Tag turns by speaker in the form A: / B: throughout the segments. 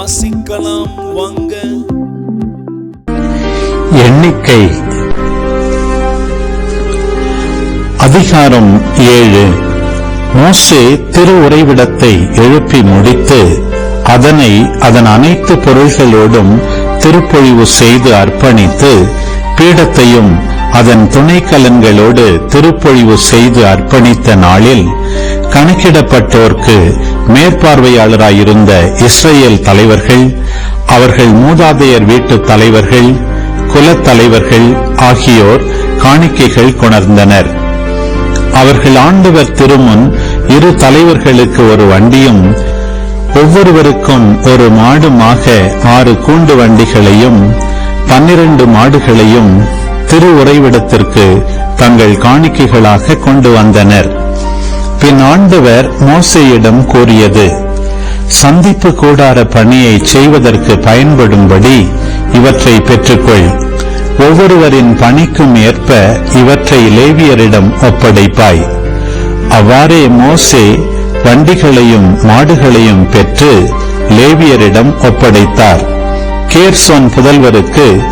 A: வாசிக்கலாம் வாங்க.
B: எண்ணிக்கை. அதிகாரம் ஏழு. மோசே திரு உறைவிடத்தை எழுப்பி முடித்து அதனை அதன் அனைத்து பொருள்களோடும் திருப்பொழிவு செய்து அர்ப்பணித்து பீடத்தையும் அதன் துணைக்கலன்களோடு திருப்பொழிவு செய்து அர்ப்பணித்த நாளில் கணக்கிடப்பட்டோர்க்கு மேற்பார்வையாளராயிருந்த இஸ்ரேல் தலைவர்கள் அவர்கள் மூதாதையர் வீட்டு தலைவர்கள் குலத்தலைவர்கள் ஆகியோர் காணிக்கைகள் கொணர்ந்தனர். அவர்கள் ஆண்டவர் திருமுன் இரு தலைவர்களுக்கு ஒரு வண்டியும் ஒவ்வொருவருக்கும் ஒரு மாடுமாக ஆறு கூண்டு வண்டிகளையும் பன்னிரண்டு மாடுகளையும் திரு உறைவிடத்திற்கு தங்கள் காணிக்கைகளாக கொண்டு வந்தனர். பின் ஆண்டவர் மோசையிடம் கூறியது சந்திப்பு கூடார பணியை செய்வதற்கு பயன்படும்படி இவற்றை பெற்றுக்கொள். ஒவ்வொருவரின் பணிக்கும் ஏற்ப இவற்றை லேவியரிடம் ஒப்படைப்பாய். அவ்வாறே மோசே வண்டிகளையும் மாடுகளையும் பெற்று லேவியரிடம் ஒப்படைத்தார். கேர்சோன் புதல்வருக்கு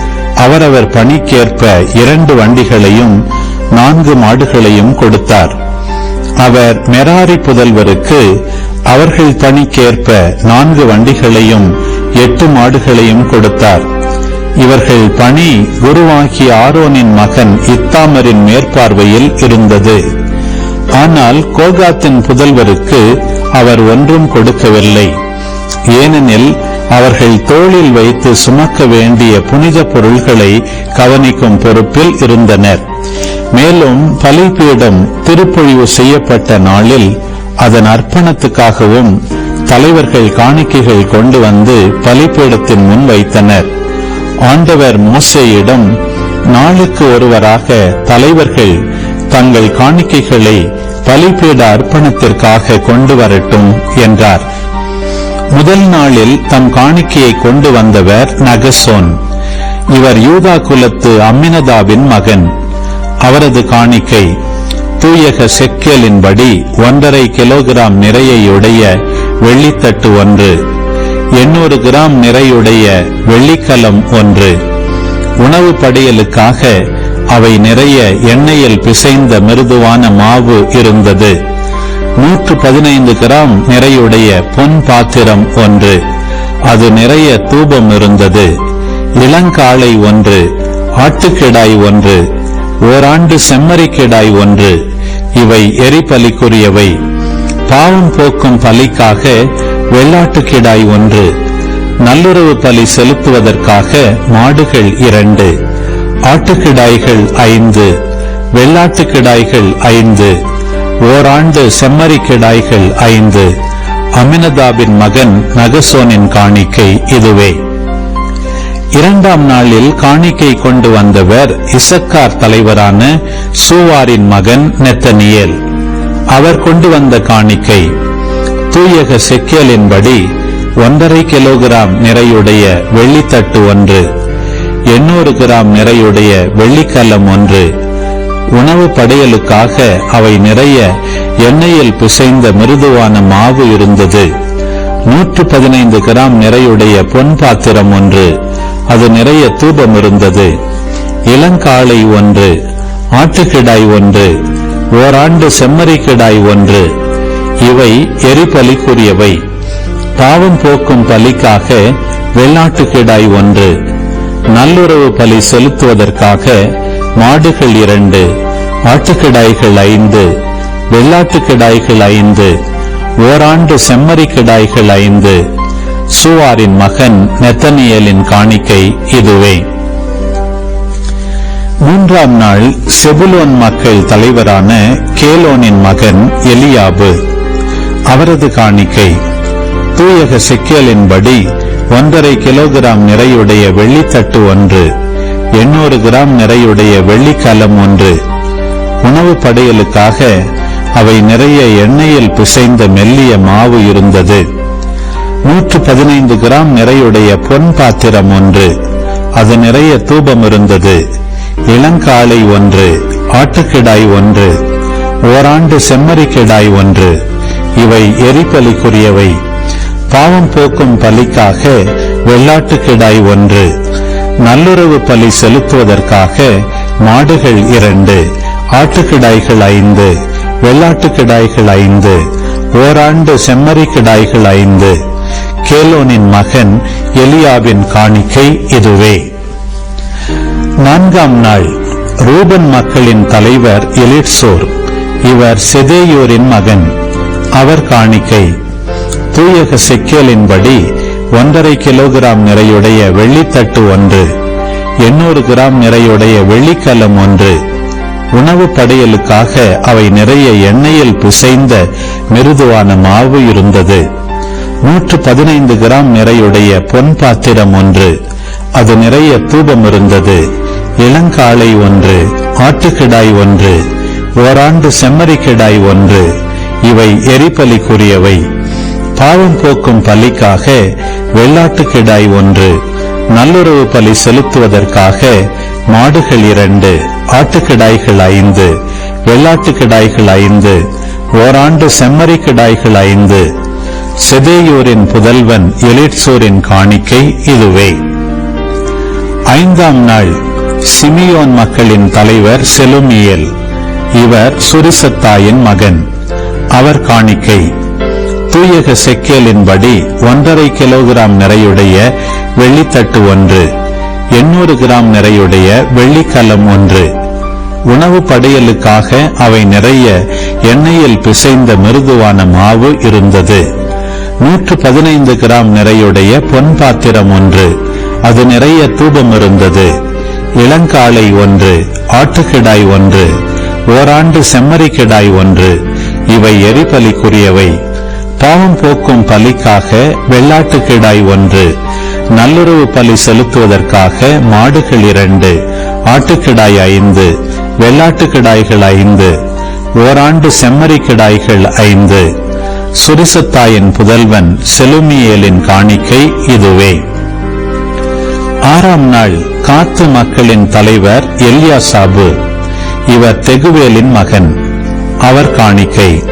B: அவரவர் பணிக்கேற்ப இரண்டு வண்டிகளையும் நான்கு மாடுகளையும் கொடுத்தார். அவர் மெராரி புதல்வருக்கு அவர்கள் பணிக்கேற்ப நான்கு வண்டிகளையும் எட்டு மாடுகளையும் கொடுத்தார். இவர்கள் பணி குருவாகிய ஆரோனின் மகன் இத்தாமரின் மேற்பார்வையில் இருந்தது. ஆனால் கோகாத்தின் புதல்வருக்கு அவர் ஒன்றும் கொடுக்கவில்லை. ஏனெனில் அவர்கள் தோளில் வைத்து சுமக்க வேண்டிய புனித பொருள்களை கவனிக்கும் பொறுப்பில் இருந்தனர். மேலும் பலிபீடம் திருப்பொழிவு செய்யப்பட்ட நாளில் அதன் அர்ப்பணத்துக்காகவும் தலைவர்கள் காணிக்கைகள் கொண்டு வந்து பலிபீடத்தின் முன் வைத்தனர். ஆண்டவர் மோசேயிடம் நாளுக்கு ஒருவராக தலைவர்கள் தங்கள் காணிக்கைகளை பலிபீட அர்ப்பணத்திற்காக கொண்டு வரட்டும் என்றார். முதல் நாளில் தம் காணிக்கையை கொண்டு வந்தவர் நகசோன். இவர் யூதா குலத்து அம்மினதாவின் மகன். அவரது காணிக்கை தூயக செக்கேலின்படி ஒன்றரை கிலோகிராம் நிறையுடைய வெள்ளித்தட்டு ஒன்று எண்ணூறு கிராம் நிறையுடைய வெள்ளிக்கலம் ஒன்று. உணவு படையலுக்காக அவை நிறைய எண்ணெயில் பிசைந்த மிருதுவான மாவு இருந்தது. நூற்று பதினைந்து கிராம் நிறையுடைய பொன் பாத்திரம் ஒன்று. அது நிறைய தூபம் இருந்தது. இளங்காளை ஒன்று ஆட்டுக்கிடாய் ஒன்று ஓராண்டு செம்மறிக்கிடாய் ஒன்று. இவை எரிபலிக்குரியவை. பாவம் போக்கும் பலிக்காக வெள்ளாட்டுக்கிடாய் ஒன்று. நல்லுறவு பலி செலுத்துவதற்காக மாடுகள் இரண்டு. ஆட்டுக்கிடாய்கள் ஐந்து வெள்ளாட்டுக்கிடாய்கள் ஐந்து. ஓராண்டு செம்மறி கிடாய்கள் ஐந்து. அமினதாபின் மகன் நகசோனின் காணிக்கை இதுவே. இரண்டாம் நாளில் காணிக்கை கொண்டு வந்தவர் இசக்கார் தலைவரான சூவாரின் மகன் நெத்தனியேல். அவர் கொண்டு வந்த காணிக்கை. தூயக செக்கேலின்படி ஒன்றரை கிலோகிராம் நிறையுடைய வெள்ளித்தட்டு ஒன்று. எண்ணூறு கிராம் நிறையுடைய வெள்ளிக்கல்லம் ஒன்று. உணவு படையலுக்காக அவை நிறைய எண்ணெயில் பிசைந்த மிருதுவான மாவு இருந்தது. நூற்று பதினைந்து கிராம் நிறையுடைய பொன் பாத்திரம் ஒன்று. அது நிறைய தூபம் இருந்தது. இளங்காளை ஒன்று. ஆட்டுக்கிடாய் ஒன்று. ஓராண்டு செம்மறிக்கிடாய் ஒன்று. இவை எரிபலிக்குரியவை. பாவம் போக்கும் பலிக்காக வெள்ளாட்டுக்கிடாய் ஒன்று. நல்லுறவு பலி செலுத்துவதற்காக மாடுகள் இரண்டு ஆட்டுக்கிடாய்கள் ஐந்து வெள்ளாட்டுக்கிடாய்கள் ஐந்து ஓராண்டு செம்மறி கிடாய்கள் ஐந்து. சூவாரின் மகன் நெத்தனியலின் காணிக்கை இதுவே. மூன்றாம் நாள் செபுலோன் மக்கள் தலைவரான கேலோனின் மகன் எலியாபு. அவரது காணிக்கை தூயக செக்கியலின்படி ஒன்றரை கிலோகிராம் நிறையுடைய வெள்ளித்தட்டு ஒன்று. எண்ணூறு கிராம் நிறையுடைய வெள்ளிக்கலம் ஒன்று. உணவு படையலுக்காக அவை நிறைய எண்ணெயில் பிசைந்த மெல்லிய மாவு இருந்தது. நூற்று பதினைந்து கிராம் நிறையுடைய பொன் பாத்திரம் ஒன்று. அது நிறைய தூபம் இருந்தது. இளங்காளை ஒன்று ஆட்டுக்கிடாய் ஒன்று ஓராண்டு செம்மறிக்கிடாய் ஒன்று. இவை எரிபலிக்குரியவை. பாவம் போக்கும் பலிக்காக வெள்ளாட்டுக்கிடாய் ஒன்று. நல்லுறவு பலி செலுத்துவதற்காக மாடுகள் இரண்டு ஆட்டுக்கிடாய்கள் ஐந்து வெள்ளாட்டுக்கிடாய்கள் ஐந்து ஓராண்டு செம்மறி கிடாய்கள் ஐந்து. கேலோனின் மகன் எலியாவின் காணிக்கை இதுவே. நான்காம் நாள் ரூபன் மக்களின் தலைவர் எலிட்சோர் இவர் செதேயூரின் மகன். அவர் காணிக்கை. தூயக செக்கேலின்படி ஒன்றரை கிலோகிராம் நிறையுடைய வெள்ளித்தட்டு ஒன்று எண்ணூறு கிராம் நிறையுடைய வெள்ளிக்கலம் ஒன்று. உணவு படையலுக்காக அவை நிறைய எண்ணெயில் பிசைந்த மிருதுவான மாவு இருந்தது. நூற்று பதினைந்து கிராம் நிறையுடைய பொன் பாத்திரம் ஒன்று அது நிறைய தூபம் இருந்தது. இளங்காளை ஒன்று ஆட்டுக்கிடாய் ஒன்று ஓராண்டு செம்மறிக்கிடாய் ஒன்று. இவை எரிபலிக்குரியவை. பாவம் போக்கும் பலிக்காக வெள்ளாட்டு கிடாய் ஒன்று நல்லுறவு பலி செலுத்துவதற்காக மாடுகள் இரண்டு ஆட்டுக்கிடாய்கள் ஐந்து வெள்ளாட்டு கிடாய்கள் ஐந்து ஓராண்டு செம்மறி கிடாய்கள் ஐந்து. செதேயூரின் புதல்வன் எலிட்சூரின் காணிக்கை இதுவே. ஐந்தாம் நாள் சிமியோன் மக்களின் தலைவர் செலுமியல் இவர் சுரிசத்தாயின் மகன். அவர் காணிக்கை தூயக செக்கேலின்படி ஒன்றரை கிலோகிராம் நிறையுடைய வெள்ளித்தட்டு ஒன்று எண்ணூறு கிராம் நிறையுடைய வெள்ளிக்கலம் ஒன்று. உணவு படையலுக்காக அவை நிறைய எண்ணெயில் பிசைந்த மிருதுவான மாவு இருந்தது. நூற்று பதினைந்து கிராம் நிறையுடைய பொன் பாத்திரம் ஒன்று அது நிறைய தூபம் இருந்தது. இளங்காளை ஒன்று ஆட்டுக்கிடாய் ஒன்று ஓராண்டு செம்மறி கிடாய் ஒன்று இவை எரிபலிக்குரியவை. பாவம் போக்கும் பலிக்காக வெள்ளாட்டு கிடாய் ஒன்று. நல்லுறவு பலி செலுத்துவதற்காக மாடுகள் இரண்டு. ஆட்டுக்கிடாய் ஐந்து வெள்ளாட்டு கிடாய்கள் ஐந்து. ஓராண்டு செம்மறி கிடாய்கள் ஐந்து. சுரிசத்தாயின் புதல்வன் செலுமியேலின் காணிக்கை இதுவே. ஆறாம் நாள் காத்து மக்களின் தலைவர் எல்யாசாபு. இவர் தெகுவேலின் மகன். அவர் காணிக்கை.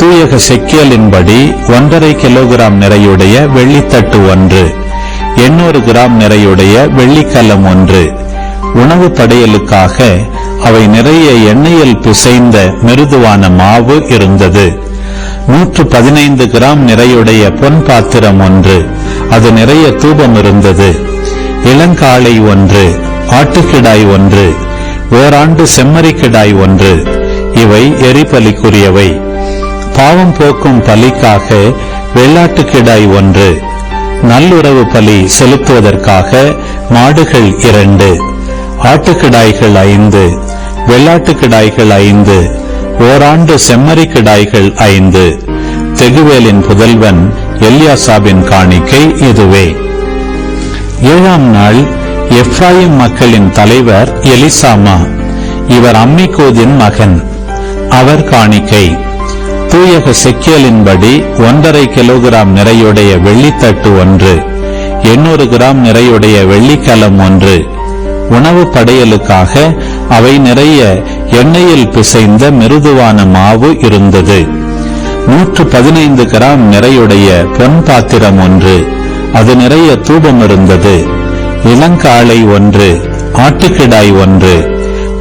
B: தூயக செக்கியலின்படி ஒன்றரை கிலோகிராம் நிறையுடைய வெள்ளித்தட்டு ஒன்று எண்ணூறு கிராம் நிறையுடைய வெள்ளிக்கலம் ஒன்று. உணவு படையலுக்காக அவை நிறைய எண்ணெயில் பிசைந்த மிருதுவான மாவு இருந்தது. நூற்று பதினைந்து கிராம் நிறையுடைய பொன் பாத்திரம் ஒன்று அது நிறைய தூபம் இருந்தது. இளங்காளை ஒன்று ஆட்டுக்கிடாய் ஒன்று ஓராண்டு செம்மறிக்கிடாய் ஒன்று. இவை எரிபலிக்குரியவை. பாவம் போக்கும் பலிக்காக வெள்ளாட்டு கிடாய் ஒன்று. நல்லுறவு பலி செலுத்துவதற்காக மாடுகள் இரண்டு. ஆட்டுக்கிடாய்கள் ஐந்து வெள்ளாட்டு கிடாய்கள் ஐந்து ஓராண்டு செம்மறி கிடாய்கள் ஐந்து. தெகுவேலின் புதல்வன் எல்யாசாபின் காணிக்கை இதுவே. ஏழாம் நாள் எப்ராயிம் மக்களின் தலைவர் எலிசாமா. இவர் அம்மிகோதின் மகன். அவர் காணிக்கை. தூயக செக்கியலின்படி ஒன்றரை கிலோகிராம் நிறையுடைய வெள்ளித்தட்டு ஒன்று எண்ணூறு கிராம் நிறையுடைய வெள்ளிக்கலம் ஒன்று. உணவு படையலுக்காக அவை நிறைய எண்ணெயில் பிசைந்த மிருதுவான மாவு இருந்தது. நூற்று பதினைந்து கிராம் நிறையுடைய பொன் பாத்திரம் ஒன்று அது நிறைய தூபம் இருந்தது. இளங்காளை ஒன்று ஆட்டுக்கிடாய் ஒன்று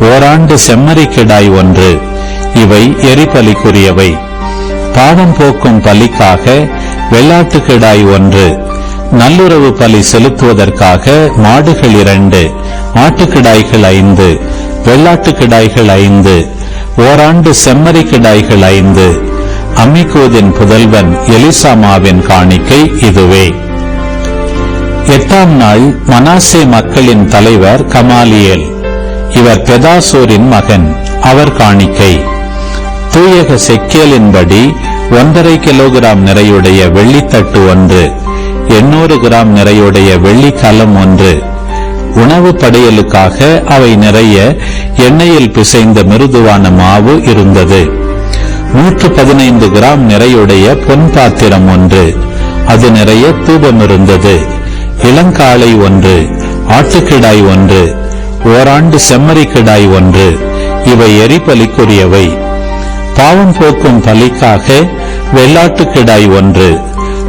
B: ஓராண்டு செம்மறிக்கிடாய் ஒன்று. இவை எரிபலிக்குரியவை. பாவம் போக்கும் பலிக்காக வெள்ளாட்டு கிடாய் ஒன்று. நல்லுறவு பலி செலுத்துவதற்காக மாடுகள் இரண்டு ஆட்டுக்கிடாய்கள் ஐந்து வெள்ளாட்டு கிடாய்கள் ஐந்து ஓராண்டு செம்மறி கிடாய்கள் ஐந்து. அம்மிகோதின் புதல்வன் எலிசாமாவின் காணிக்கை இதுவே. எட்டாம் நாள் மனாசே மக்களின் தலைவர் கமாலியேல். இவர் பெதாசோரின் மகன் அவர் காணிக்கை. தூயக செக்கேலின்படி ஒன்றரை கிலோகிராம் நிறையுடைய வெள்ளித்தட்டு ஒன்று எண்ணூறு கிராம் நிறையுடைய வெள்ளிக்கலம் ஒன்று. உணவு படையலுக்காக அவை நிறைய எண்ணெயில் பிசைந்த மிருதுவான மாவு இருந்தது. நூற்று பதினைந்து கிராம் நிறையுடைய பொன் பாத்திரம் ஒன்று அது நிறைய தூபம் இருந்தது. இளங்காளை ஒன்று ஆட்டுக்கிடாய் ஒன்று ஓராண்டு செம்மறி கிடாய் ஒன்று இவை எரிபலிக்குரியவை. பாவம் போக்கும் பலிக்காக வெள்ளாட்டு கிடாய் ஒன்று.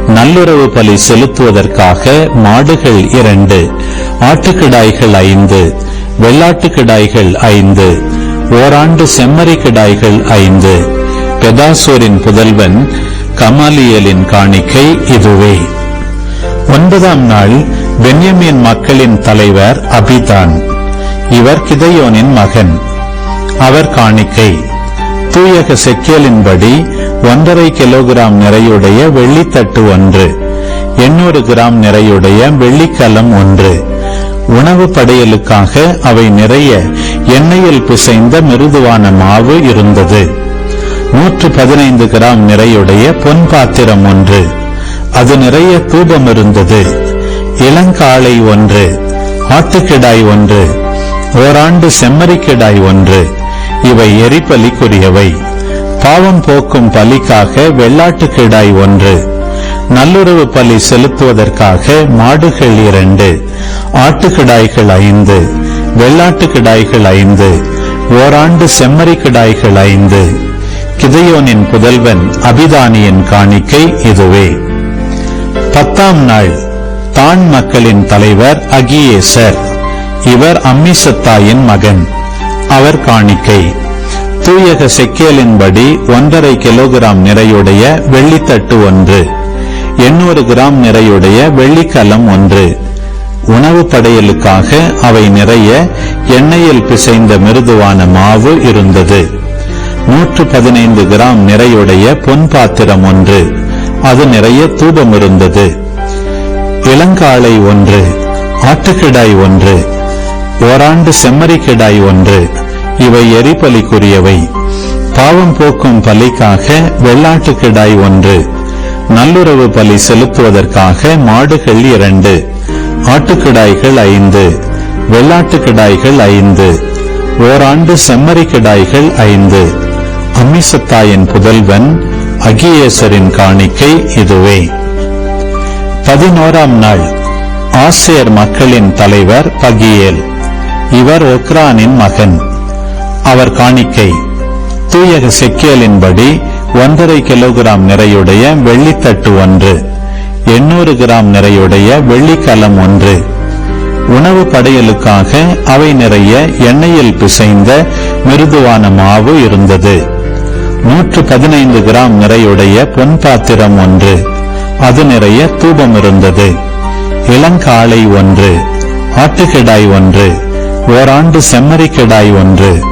B: நல்லுறவு பலி செலுத்துவதற்காக மாடுகள் இரண்டு. ஆட்டுக்கிடாய்கள் ஐந்து. வெள்ளாட்டுக்கிடாய்கள் ஐந்து. ஓராண்டு செம்மறி கிடாய்கள் ஐந்து. பெதாசூரின் புதல்வன் கமாலியலின் காணிக்கை இதுவே. ஒன்பதாம் நாள் பென்யமின் மக்களின் தலைவர் அபிதான். இவர் கிதையோனின் மகன். அவர் காணிக்கை. தூயக செக்கேலின்படி ஒன்றரை கிலோகிராம் நிறையுடைய வெள்ளித்தட்டு ஒன்று எண்ணூறு கிராம் நிறையுடைய வெள்ளிக்கலம் ஒன்று. உணவு படையலுக்காக அவை நிறைய எண்ணெயில் பிசைந்த மிருதுவான மாவு இருந்தது. நூற்று பதினைந்து கிராம் நிறையுடைய பொன் பாத்திரம் ஒன்று. அது நிறைய தூபம் இருந்தது. இளங்காளை ஒன்று ஆட்டுக்கிடாய் ஒன்று ஓராண்டு செம்மறிக்கிடாய் ஒன்று. இவை எரிபலிக்குரியவை. பாவம் போக்கும் பலிக்காக வெள்ளாட்டு கிடாய் ஒன்று. நல்லுறவு பலி செலுத்துவதற்காக மாடுகள் இரண்டு. ஆட்டுக்கிடாய்கள் ஐந்து வெள்ளாட்டுக்கிடாய்கள் ஐந்து ஓராண்டு செம்மறி கிடாய்கள் ஐந்து. கிதையோனின் புதல்வன் அபிதானியின் காணிக்கை இதுவே. பத்தாம் நாள் தான் மக்களின் தலைவர் அகியேசர் இவர் அம்மிசத்தாயின் மகன். அவர் காணிக்கை. தூயக செக்கேலின்படி ஒன்றரை கிலோகிராம் நிறையுடைய வெள்ளித்தட்டு ஒன்று எண்ணூறு கிராம் நிறையுடைய வெள்ளிக்கலம் ஒன்று. உணவு படையலுக்காக அவை நிறைய எண்ணெயில் பிசைந்த மிருதுவான மாவு இருந்தது. நூற்று பதினைந்து கிராம் நிறையுடைய பொன் பாத்திரம் ஒன்று அது நிறைய தூபம் இருந்தது. இளங்காளை ஒன்று ஆட்டுக்கிடாய் ஒன்று ஓராண்டு செம்மறிக்கிடாய் ஒன்று. இவை எரிபலிக்குரியவை. பாவம் போக்கும் பலிக்காக வெள்ளாட்டுக்கிடாய் ஒன்று. நல்லுறவு பலி செலுத்துவதற்காக மாடுகள் இரண்டு. ஆட்டுக்கிடாய்கள் ஐந்து. வெள்ளாட்டுக்கிடாய்கள் ஐந்து. ஓராண்டு செம்மறிக்கிடாய்கள் ஐந்து. அம்மிசத்தாயின் புதல்வன் அகியேசரின் காணிக்கை இதுவே. பதினோராம் நாள். ஆசிரியர் மக்களின் தலைவர் பகியேல். இவர் ஒக்ரானின் மகன். அவர் காணிக்கை. தூயக செக்கியலின்படி ஒன்றரை கிலோகிராம் நிறையுடைய வெள்ளித்தட்டு ஒன்று. எண்ணூறு கிராம் நிறையுடைய வெள்ளிக்கலம் ஒன்று. உணவு படையலுக்காக அவை நிறைய எண்ணெயில் பிசைந்த மிருதுவான மாவு இருந்தது. நூற்று பதினைந்து கிராம் நிறையுடைய பொன் பாத்திரம் ஒன்று. அது நிறைய தூபம் இருந்தது. இளங்காளை ஒன்று. ஆட்டுக்கிடாய் ஒன்று. ஓராண்டு செம்மறிக்கிடாய் ஒன்று.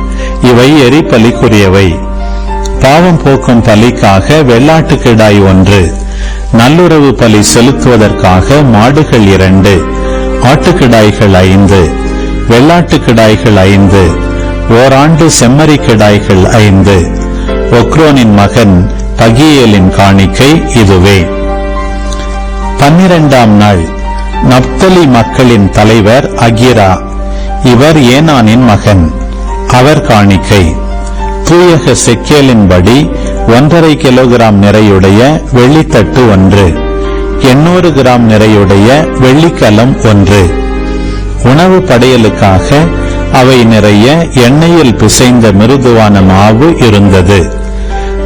B: இவை எரிபலிக்குரியவை. பாவம் போக்கும் பலிக்காக வெள்ளாட்டுக்கிடாய் ஒன்று. நல்லுறவு பலி செலுத்துவதற்காக மாடுகள் இரண்டு. ஆட்டுக்கிடாய்கள் ஐந்து. வெள்ளாட்டுக்கிடாய்கள் ஐந்து. ஓராண்டு செம்மறிக்கிடாய்கள் ஐந்து. ஒக்ரோனின் மகன் பகியேலின் காணிக்கை இதுவே. பன்னிரண்டாம் நாள். நப்தலி மக்களின் தலைவர் அகிரா. இவர் ஏனானின் மகன். அவர் காணிக்கை. தூயக செக்கேலின்படி ஒன்றரை கிலோகிராம் நிறையுடைய வெள்ளித்தட்டு ஒன்று. எண்ணூறு கிராம் நிறையுடைய வெள்ளிக்கலம் ஒன்று. உணவு படையலுக்காக அவை நிறைய எண்ணெயில் பிசைந்த மிருதுவான மாவு இருந்தது.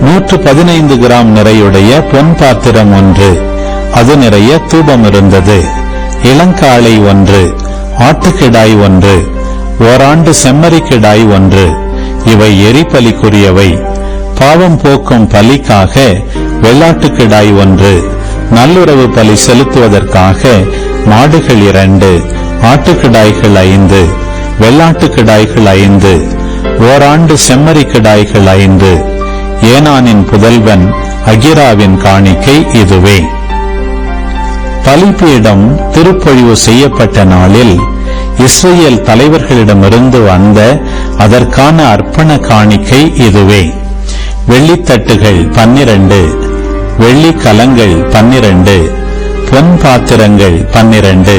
B: நூற்று பதினைந்து கிராம் நிறையுடைய பொன் பாத்திரம் ஒன்று. அது நிறைய தூபம் இருந்தது. இளங்காளை ஒன்று. ஆட்டுக்கிடாய் ஒன்று ஓராண்டு செம்மறிக்கிடாய் ஒன்று. இவை எரிபலிக்குரியவை. பாவம் போக்கும் பலிக்காக வெள்ளாட்டுக்கிடாய் ஒன்று. நல்லுறவு பலி செலுத்துவதற்காக மாடுகள் இரண்டு ஆட்டுக்கிடாய்கள் ஐந்து வெள்ளாட்டுக்கிடாய்கள் ஐந்து. ஓராண்டு செம்மறிக்கிடாய்கள் ஐந்து. ஏனானின் புதல்வன் அகிராவின் காணிக்கை இதுவே. பலிபீடம் திருப்பொழிவு செய்யப்பட்ட நாளில் இஸ்ரேல் தலைவர்களிடமிருந்து வந்த அதற்கான அர்ப்பண காணிக்கை இதுவே. வெள்ளித்தட்டுகள் பன்னிரண்டு வெள்ளிக்கலங்கள் பன்னிரண்டு பொன் பாத்திரங்கள் பன்னிரண்டு.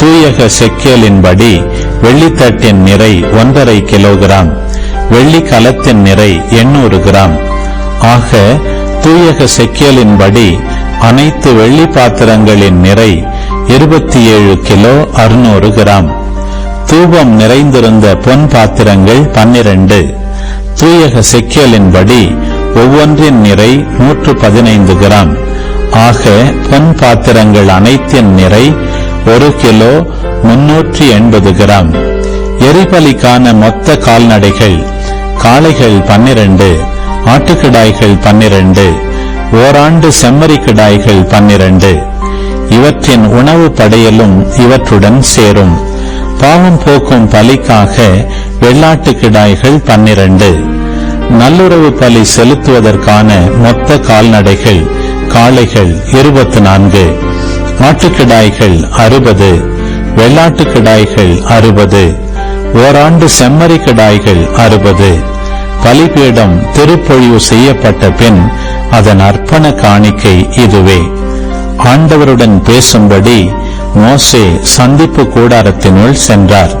B: தூயக செக்கேலின்படி வெள்ளித்தட்டின் நிறை ஒன்றரை கிலோகிராம் வெள்ளிக்கலத்தின் நிறை எண்ணூறு கிராம். ஆக தூயக செக்கேலின்படி அனைத்து வெள்ளி பாத்திரங்களின் நிறை இருபத்தி ஏழு கிலோ அறுநூறு கிராம். தூபம் நிறைந்திருந்த பொன் பாத்திரங்கள் பன்னிரண்டு. தூயக செக்கியலின்படி ஒவ்வொன்றின் நிறை நூற்று பதினைந்து கிராம். ஆக பொன் பாத்திரங்கள் அனைத்தின் நிறை ஒரு கிலோ முன்னூற்றி எண்பது கிராம். எரிபலிக்கான மொத்த கால்நடைகள் காளைகள் பன்னிரண்டு ஆட்டுக்கிடாய்கள் பன்னிரண்டு ஓராண்டு செம்மறி கிடாய்கள் பன்னிரண்டு. இவற்றின் உணவு படையலும் இவற்றுடன் சேரும். பாவம் போக்கும் பலிக்காக வெள்ளாட்டு கிடாய்கள் பன்னிரண்டு. நல்லுறவு பலி செலுத்துவதற்கான மொத்த கால்நடைகள் காளைகள் இருபத்தி நான்கு ஆட்டுக்கிடாய்கள் அறுபது. வெள்ளாட்டு கிடாய்கள் அறுபது. ஓராண்டு செம்மறி கிடாய்கள் அறுபது. பலிபீடம் திருப்பொழிவு செய்யப்பட்ட பின் அதன் அர்ப்பண காணிக்கை இதுவே. ஆண்டவருடன் பேசும்படி மோசே சந்திப்பு கூடாரத்தினுள் சென்றார்.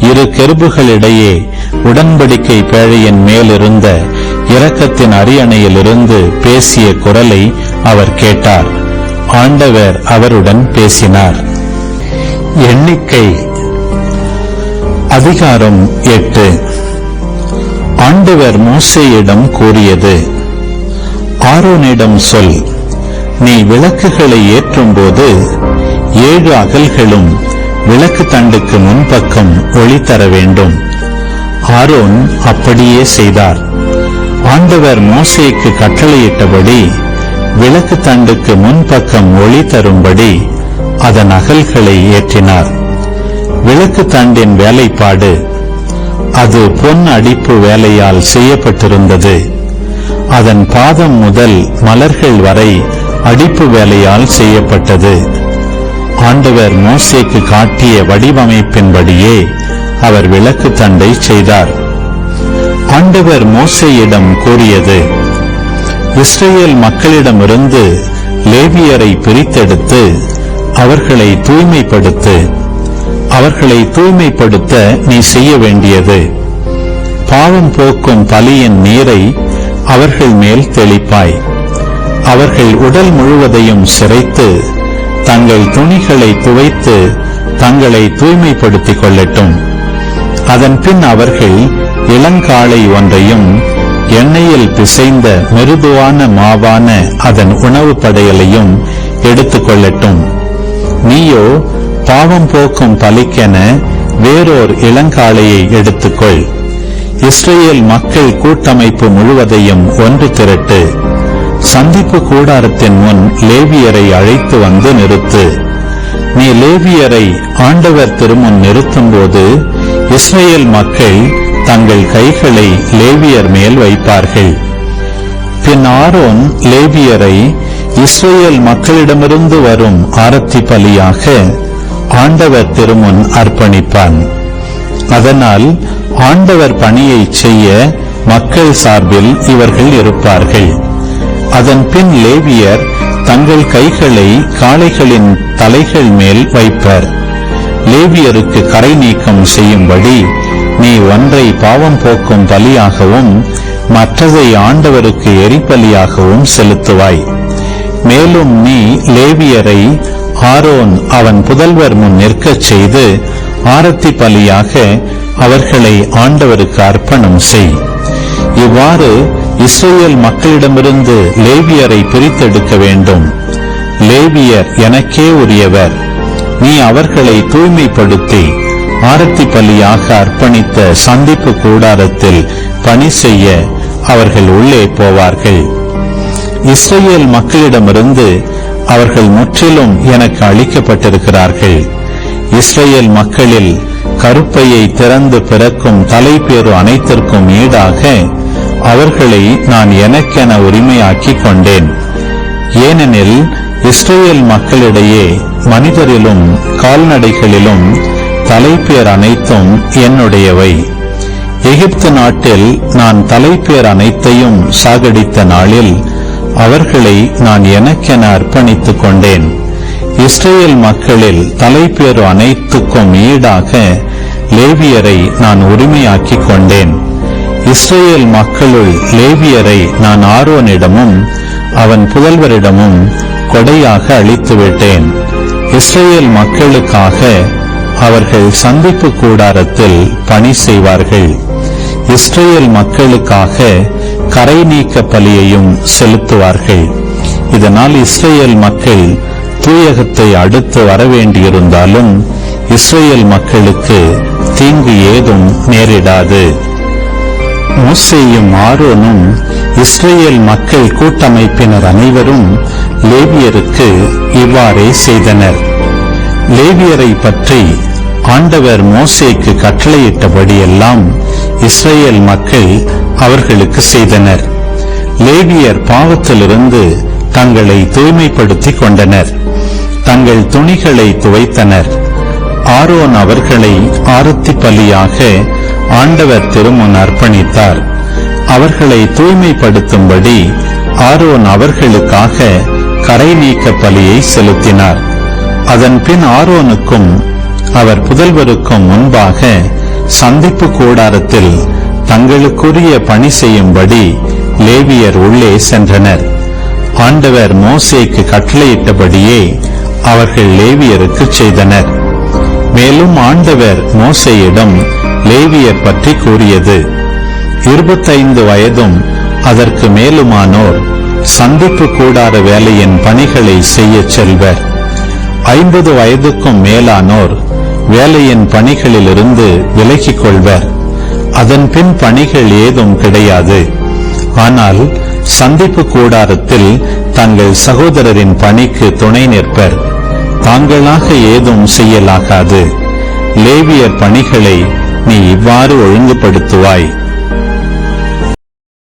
B: இரு கெருபுகளிடையே உடன்படிக்கை பேழையின் மேலிருந்த இரக்கத்தின் அரியணையிலிருந்து பேசிய குரலை அவர் கேட்டார். ஆண்டவர் அவருடன் பேசினார். எண்ணிக்கை அதிகாரம் எட்டு. ஆண்டவர் மோசேயிடம் கூறியது ஆரோனிடம் சொல் நீ விளக்குகளை ஏற்றும்போது ஏழு அகல்களும் விளக்கு தண்டுக்கு முன்பக்கம் ஒளி தர வேண்டும். ஆரோன் அப்படியே செய்தார். ஆண்டவர் மோசைக்கு கட்டளையிட்டபடி விளக்கு தண்டுக்கு முன்பக்கம் ஒளி தரும்படி அதன் அகல்களை ஏற்றினார். விளக்கு தண்டின் வேலைப்பாடு அது பொன் அடிப்பு வேலையால் செய்யப்பட்டிருந்தது. அதன் பாதம் முதல் மலர்கள் வரை அடிப்பு வேலையால் செய்யப்பட்டது. ஆண்டவர் மோசேக்கு காட்டிய வடிவமைப்பின்படியே அவர் விளக்கு தண்டை செய்தார். ஆண்டவர் மோசையிடம் கூறியது இஸ்ரேல் மக்களிடமிருந்து லேவியரை பிரித்தெடுத்து அவர்களை தூய்மைப்படுத்து அவர்களை தூய்மைப்படுத்த நீ செய்ய வேண்டியது. பாவம் போக்கும் பலியின் நீரை அவர்கள் மேல் தெளிப்பாய். அவர்கள் உடல் முழுவதையும் சிரைத்து தங்கள் துணிகளை துவைத்து தங்களை தூய்மைப்படுத்திக் கொள்ளட்டும். அதன் பின் அவர்கள் இளங்காளை ஒன்றையும் எண்ணெயில் பிசைந்த மிருதுவான மாவான அதன் உணவு படையலையும் எடுத்துக் கொள்ளட்டும். நீயோ பாவம் போக்கும் பலிக்கென வேறோர் இளங்காளையை எடுத்துக்கொள். இஸ்ரேல் மக்கள் கூட்டமைப்பு முழுவதையும் ஒன்று திரட்டு சந்திப்பு கூடாரத்தின் முன் லேவியரை அழைத்து வந்து நிறுத்து. நீ லேவியரை ஆண்டவர் திருமுன் நிறுத்தும்போது இஸ்ரேல் மக்கள் தங்கள் கைகளை லேவியர் மேல் வைப்பார்கள். பின் ஆரோன் லேவியரை இஸ்ரேல் மக்களிடமிருந்து வரும் ஆரத்தி பலியாக ஆண்டவர் திருமுன் அர்ப்பணிப்பான். அதனால் ஆண்டவர் பணியை செய்ய மக்கள் சார்பில் இவர்கள் இருப்பார்கள். அதன் பின் லேவியர் தங்கள் கைகளை காளைகளின் தலைகள் மேல் வைப்பர். லேவியருக்கு கரை நீக்கம் செய்யும்படி நீ ஒன்றை பாவம் போக்கும் பலியாகவும் மற்றதை ஆண்டவருக்கு எரிபலியாகவும் செலுத்துவாய். மேலும் நீ லேவியரை ஆரோன் அவன் புதல்வர் முன் நிற்கச் செய்து ஆரத்தி பலியாக அவர்களை ஆண்டவருக்கு அர்ப்பணம் செய். இவ்வாறு இஸ்ரேல் மக்களிடமிருந்து லேவியரை பிரித்தெடுக்க வேண்டும். லேவியர் எனக்கே உரியவர். நீ அவர்களை தூய்மைப்படுத்தி ஆரத்தி பள்ளியாக அர்ப்பணித்த சந்திப்பு கூடாரத்தில் பணி செய்ய அவர்கள் உள்ளே போவார்கள். இஸ்ரேல் மக்களிடமிருந்து அவர்கள் முற்றிலும் எனக்கு அளிக்கப்பட்டிருக்கிறார்கள். இஸ்ரேல் மக்களில் கருப்பையை திறந்து பிறக்கும் தலைப்பேறு அனைத்திற்கும் ஈடாக அவர்களை நான் எனக்கென உரிமையாக்கிக் கொண்டேன். ஏனெனில் இஸ்ரேல் மக்களிடையே மனிதரிலும் கால்நடைகளிலும் தலைப்பேர் அனைத்தும் என்னுடையவை. எகிப்து நாட்டில் நான் தலைப்பேர் அனைத்தையும் சாகடித்த நாளில் அவர்களை நான் எனக்கென அர்ப்பணித்துக் கொண்டேன். இஸ்ரேல் மக்களில் தலைப்பேறு அனைத்துக்கும் ஈடாக லேவியரை நான் உரிமையாக்கிக் கொண்டேன் இஸ்ரேல் மக்களுள் லேவியரை நான் ஆர்வனிடமும் அவன் புதல்வரிடமும் கொடையாக அளித்துவிட்டேன் இஸ்ரேல் மக்களுக்காக அவர்கள் சந்திப்பு கூடாரத்தில் பணி செய்வார்கள். இஸ்ரேல் மக்களுக்காக கரை நீக்க பலியையும் செலுத்துவார்கள். இதனால் இஸ்ரேல் மக்கள் தூயகத்தை அடுத்து வரவேண்டியிருந்தாலும் இஸ்ரேல் மக்களுக்கு தீங்கு ஏதும் நேரிடாது. மோசேயும் ஆரோனும் இஸ்ரேல் மக்கள் கூட்டமைப்பினர் அனைவரும் லேவியருக்கு இவ்வாறே செய்தனர். லேவியரை பற்றி ஆண்டவர் மோசேக்கு கட்டளையிட்டபடியெல்லாம் இஸ்ரேல் மக்கள் அவர்களுக்கு செய்தனர். லேவியர் பாவத்திலிருந்து தங்களை தூய்மைப்படுத்திக் கொண்டனர். தங்கள் துணிகளை துவைத்தனர். ஆரோன் அவர்களை ஆரத்தி பலியாக ஆண்டவர் திருமுன் அர்ப்பணித்தார். அவர்களை தூய்மைப்படுத்தும்படி ஆரோன் அவர்களுக்காக கரை நீக்க பலியை செலுத்தினார். அதன் பின் ஆரோனுக்கும் அவர் புதல்வருக்கும் முன்பாக சந்திப்பு கூடாரத்தில் தங்களுக்குரிய பணி செய்யும்படி லேவியர் உள்ளே சென்றனர். ஆண்டவர் மோசேக்கு கட்டளையிட்டபடியே அவர்கள் லேவியருக்கு செய்தனர். மேலும் ஆண்டவர் மோசையிடம் லேவியர் பற்றி கூறியது இருபத்தைந்து வயதும் அதற்கு மேலுமானோர் சந்திப்பு கூடார வேலையின் பணிகளை செய்யச் செல்வர். ஐம்பது வயதுக்கும் மேலானோர் வேலையின் பணிகளிலிருந்து விலகிக் கொள்வர். அதன் பின் பணிகள் ஏதும் கிடையாது. ஆனால் சந்திப்பு கூடாரத்தில் தங்கள் சகோதரரின் பணிக்கு துணை நிற்பர். தாங்களாக ஏதும் செய்யலாகாது லேவியர் பணிகளை நீ இவ்வாறு ஒழுங்குபடுத்துவாய்.